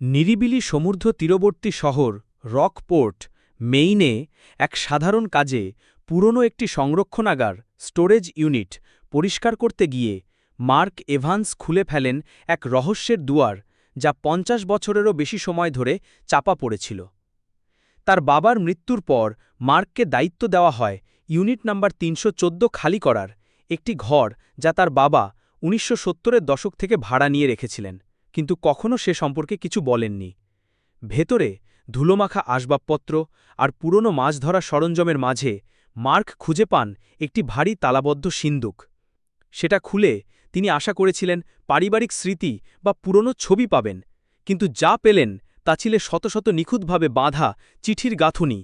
নিরিবিলি সমুদ্র তীরবর্তী শহর রকপোর্ট, মেইনে, এক সাধারণ কাজে পুরনো একটি সংরক্ষণাগার, স্টোরেজ ইউনিট, পরিষ্কার করতে গিয়ে মার্ক এভান্স খুলে ফেলেন এক রহস্যের দুয়ার যা পঞ্চাশ বছরেরও বেশি সময় ধরে চাপা পড়েছিল। তার বাবার মৃত্যুর পর মার্ককে দায়িত্ব দেওয়া হয় ইউনিট নাম্বার তিনশো চোদ্দ খালি করার, একটি ঘর যা তার বাবা উনিশশো দশক থেকে ভাড়া নিয়ে রেখেছিলেন। কিন্তু কখনও সে সম্পর্কে কিছু বলেননি। ভেতরে ধুলোমাখা আসবাবপত্র আর পুরনো মাছ ধরা সরঞ্জামের মাঝে মার্ক খুঁজে পান একটি ভারী তালাবদ্ধ সিন্দুক। সেটা খুলে তিনি আশা করেছিলেন পারিবারিক স্মৃতি বা পুরনো ছবি পাবেন, কিন্তু যা পেলেন তা ছিল শত শত নিখুঁতভাবে বাঁধা চিঠির গাঁথুনি।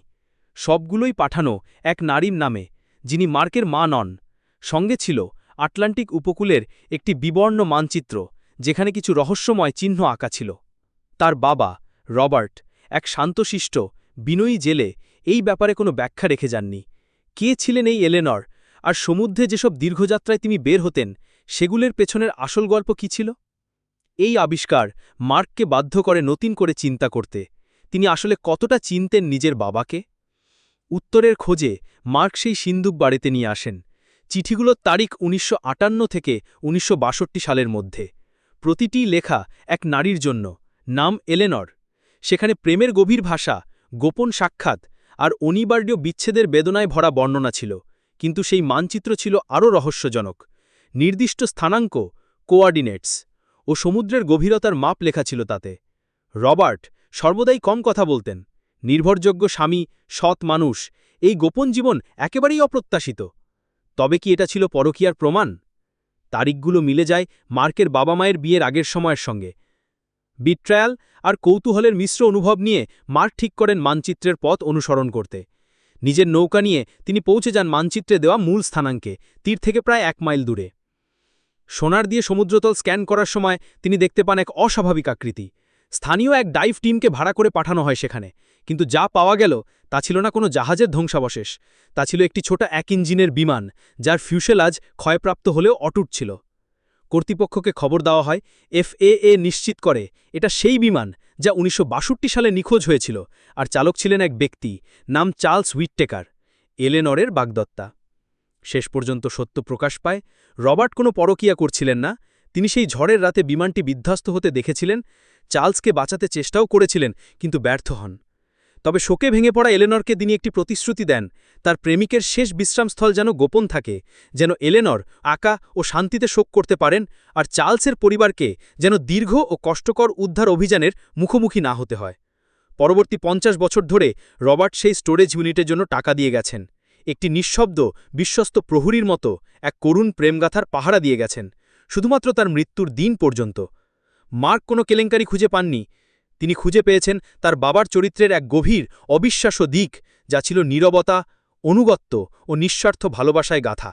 সবগুলোই পাঠানো এক নারীর নামে, যিনি মার্কের মা নন। সঙ্গে ছিল আটলান্টিক উপকূলের একটি বিবর্ণ মানচিত্র। যেখানে কিছু রহস্যময় চিহ্ন আঁকা ছিল। তার বাবা, রবার্ট, এক শান্তশিষ্ট, বিনয়ী জেলে এই ব্যাপারে কোনো ব্যাখ্যা রেখে যাননি। কে ছিলেন এই এলেনর? আর সমুদ্রে যেসব দীর্ঘযাত্রায় তিনি বের হতেন, সেগুলোর পেছনের আসল গল্প কি ছিল? এই আবিষ্কার মার্ককে বাধ্য করে নতুন করে চিন্তা করতে। তিনি আসলে কতটা চিনতেন নিজের বাবাকে? উত্তরের খোঁজে মার্ক সেই সিন্দুক বাড়িতে নিয়ে আসেন। চিঠিগুলোর তারিখ উনিশশো আটান্ন থেকে উনিশশো বাষট্টি সালের মধ্যে। প্রতিটি লেখা এক নারীর জন্য। নাম এলেনর। সেখানে প্রেমের গভীর ভাষা, গোপন সাক্ষাৎ আর অনিবার্য বিচ্ছেদের বেদনায় ভরা বর্ণনা ছিল। কিন্তু সেই মানচিত্র ছিল আরও রহস্যজনক। নির্দিষ্ট স্থানাঙ্ক কোয়ার্ডিনেটস ও সমুদ্রের গভীরতার মাপ লেখা ছিল তাতে। রবার্ট সর্বদাই কম কথা বলতেন। নির্ভরযোগ্য স্বামী, সৎ মানুষ, এই গোপন জীবন একেবারেই অপ্রত্যাশিত। তবে কি এটা ছিল পরকীয়ার প্রমাণ? তারিখগুলো মিলে যায় মার্কের বাবা মায়ের বিয়ের আগের সময়ের সঙ্গে। বিট্রায়াল আর কৌতূহলের মিশ্র অনুভব নিয়ে মার্ক ঠিক করেন মানচিত্রের পথ অনুসরণ করতে। নিজের নৌকা নিয়ে তিনি পৌঁছে যান মানচিত্রে দেওয়া মূল স্থানাঙ্কে, তীর থেকে প্রায় এক মাইল দূরে। সোনার দিয়ে সমুদ্রতল স্ক্যান করার সময় তিনি দেখতে পান এক অস্বাভাবিক আকৃতি। স্থানীয় এক ডাইভ টিমকে ভাড়া করে পাঠানো হয় সেখানে, কিন্তু যা পাওয়া গেল তা ছিল না কোনো জাহাজের ধ্বংসাবশেষ। তা ছিল একটি ছোট এক ইঞ্জিনের বিমান, যার ফিউসেলাজ ক্ষয়প্রাপ্ত হলেও অটুট ছিল। কর্তৃপক্ষকে খবর দেওয়া হয়, এফএএ নিশ্চিত করে, এটা সেই বিমান যা উনিশশো বাষট্টি সালে নিখোঁজ হয়েছিল আর চালক ছিলেন এক ব্যক্তি নাম চার্লস উইটটেকার, এলেনরের বাগদত্তা। শেষ পর্যন্ত সত্য প্রকাশ পায়, রবার্ট কোনো পরকিয়া করছিলেন না, তিনি সেই ঝড়ের রাতে বিমানটি বিধ্বস্ত হতে দেখেছিলেন, চার্লসকে বাঁচাতে চেষ্টাও করেছিলেন, কিন্তু ব্যর্থ হন। তবে শোকে ভেঙে পড়া এলেনরকে তিনি একটি প্রতিশ্রুতি দেন, তার প্রেমিকের শেষ বিশ্রামস্থল যেন গোপন থাকে, যেন এলেনর আকা ও শান্তিতে শোক করতে পারেন আর চার্লসের পরিবারকে যেন দীর্ঘ ও কষ্টকর উদ্ধার অভিযানের মুখোমুখি না হতে হয়। পরবর্তী পঞ্চাশ বছর ধরে রবার্ট সেই স্টোরেজ ইউনিটের জন্য টাকা দিয়ে গেছেন, একটি নিঃশব্দ, বিশ্বস্ত প্রহরীর মতো এক করুণ প্রেমগাথার পাহারা দিয়ে গেছেন, শুধুমাত্র তার মৃত্যুর দিন পর্যন্ত। মার্ক কোনো কেলেঙ্কারি খুঁজে পাননি তিনি খুঁজে পেয়েছেন তার বাবার চরিত্রের এক গভীর, অবিশ্বাস্য দিক, যা ছিল নীরবতা, অনুগত্য ও নিঃস্বার্থ ভালোবাসায় গাথা।